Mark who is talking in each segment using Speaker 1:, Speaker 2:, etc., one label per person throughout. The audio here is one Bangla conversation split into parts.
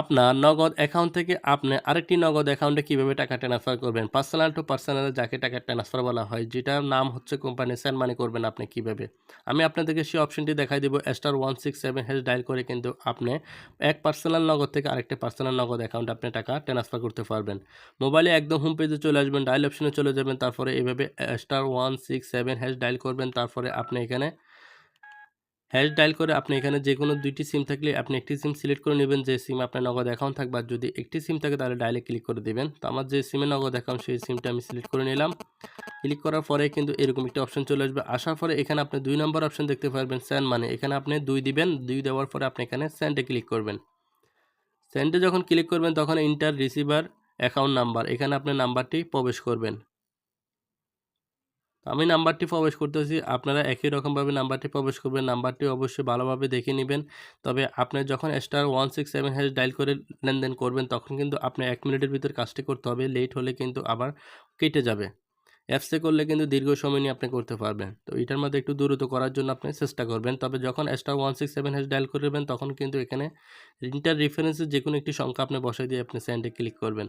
Speaker 1: আপনার নগদ অ্যাকাউন্ট থেকে আপনি আরেকটি নগদ অ্যাকাউন্টে কীভাবে টাকা ট্রান্সফার করবেন? পার্সোনাল টু পার্সোনাল যাকে টাকা ট্রান্সফার বলা হয়, যেটার নাম হচ্ছে কোম্পানি সেন্ড মানি করবেন আপনি কীভাবে? আমি আপনাদেরকে সেই অপশনটি দেখাই দেবো star one six seven hash dial করে কিন্তু আপনি এক পার্সোনাল নগদ থেকে আরেকটি পার্সোনাল নগদ অ্যাকাউন্টে আপনি টাকা ট্রান্সফার করতে পারবেন। মোবাইলে একদম হোম পেজে চলে আসবেন ডায়াল অপশনে চলে যাবেন, তারপরে এইভাবে star one six seven hash dial করবেন, তারপরে আপনি এখানে হ্যাশ ডায়াল করে আপনি এখানে যে কোনো দুইটি সিম থাকলে আপনি একটি সিম সিলেক্ট করে নেবেন, যে সিম আপনার নগদ অ্যাকাউন্ট থাকবে। আর যদি একটি সিম থাকে তাহলে ডায়ালে ক্লিক করে দেবেন। তো আমার যে সিমে নগদ অ্যাকাউন্ট সেই সিমটা আমি সিলেক্ট করে নিলাম। ক্লিক করার পরে কিন্তু এরকম একটি অপশন চলে আসবে। আসার পরে এখানে আপনি দুই নম্বর অপশন দেখতে পারবেন স্যান্ড মানে। এখানে আপনি দুই দিবেন, দুই দেওয়ার পরে আপনি এখানে স্যান্ডে ক্লিক করবেন। স্যান্ডে যখন ক্লিক করবেন, তখন ইন্টার রিসিভার অ্যাকাউন্ট নাম্বার এখানে আপনি নাম্বারটি প্রবেশ করবেন। আমি নাম্বারটি প্রবেশ করতেছি। আপনারা একই রকমভাবে নাম্বারটি প্রবেশ করবেন। নাম্বারটি অবশ্যই ভালোভাবে দেখে নেবেন। তবে আপনি যখন star one six seven hash dial করে লেনদেন করবেন, তখন কিন্তু আপনি এক মিনিটের ভিতর কাজটি করতে হবে। লেট হলে কিন্তু আবার কেটে যাবে। অ্যাপসে করলে কিন্তু দীর্ঘ সময় নিয়ে আপনি করতে পারবেন। তো এটার মধ্যে একটু দ্রুত করার জন্য আপনি চেষ্টা করবেন। তবে যখন star one six seven hash dial করবেন, তখন কিন্তু এখানে ইন্টার রেফারেন্সের যে কোনো একটি সংখ্যা আপনি বসাই দিয়ে আপনি স্যান্ডে ক্লিক করবেন।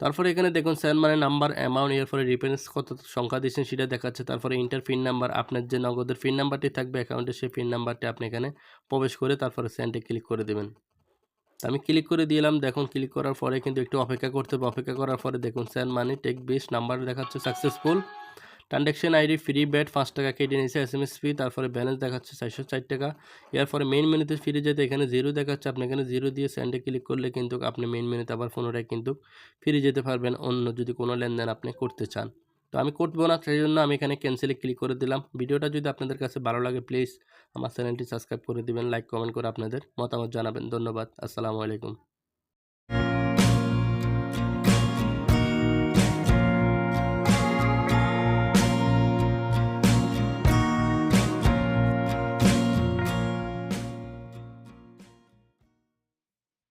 Speaker 1: তারপরে এখানে দেখুন সেন মানে নাম্বার অ্যামাউন্ট এর ফলে রিফারেন্স কত সংখ্যা দিচ্ছেন সেটা দেখাচ্ছে। তারপরে ইন্টার পিন নাম্বার আপনার যে নগদের পিন নাম্বারটি থাকবে অ্যাকাউন্টে সেই পিন নাম্বারটি আপনি এখানে প্রবেশ করে তারপরে স্যান্ডে ক্লিক করে দেবেন। আমি ক্লিক করে দিলাম, দেখুন ক্লিক করার পরে কিন্তু একটু অপেক্ষা করতে হবে। অপেক্ষা করার পরে দেখুন সেন মানে টেক বেস নাম্বার দেখাচ্ছে সাকসেসফুল ট্রানজ্যাকশন আইডি ফ্রি ব্যাট পাঁচ টাকা কেটে নিয়েছে এস এম এস ফি তারপরে ব্যালেন্স দেখাচ্ছে চারশো চার টাকা। এরপরে মেন মেনুতে ফিরে যেতে এখানে জিরো দেখাচ্ছে, আপনি এখানে জিরো দিয়ে স্যান্ডে ক্লিক করলে কিন্তু আপনি মেন মেনুতে আবার পুনরায় কিন্তু ফিরে যেতে পারবেন, অন্য যদি কোনো লেনদেন আপনি করতে চান। তো আমি করব না, সেই জন্য আমি এখানে ক্যান্সেলে ক্লিক করে দিলাম। ভিডিওটা যদি আপনাদের কাছে ভালো লাগে প্লিজ আমার চ্যানেলটি সাবস্ক্রাইব করে দিবেন লাইক কমেন্ট করে আপনাদের মতামত জানাবেন। ধন্যবাদ, আসসালামু আলাইকুম।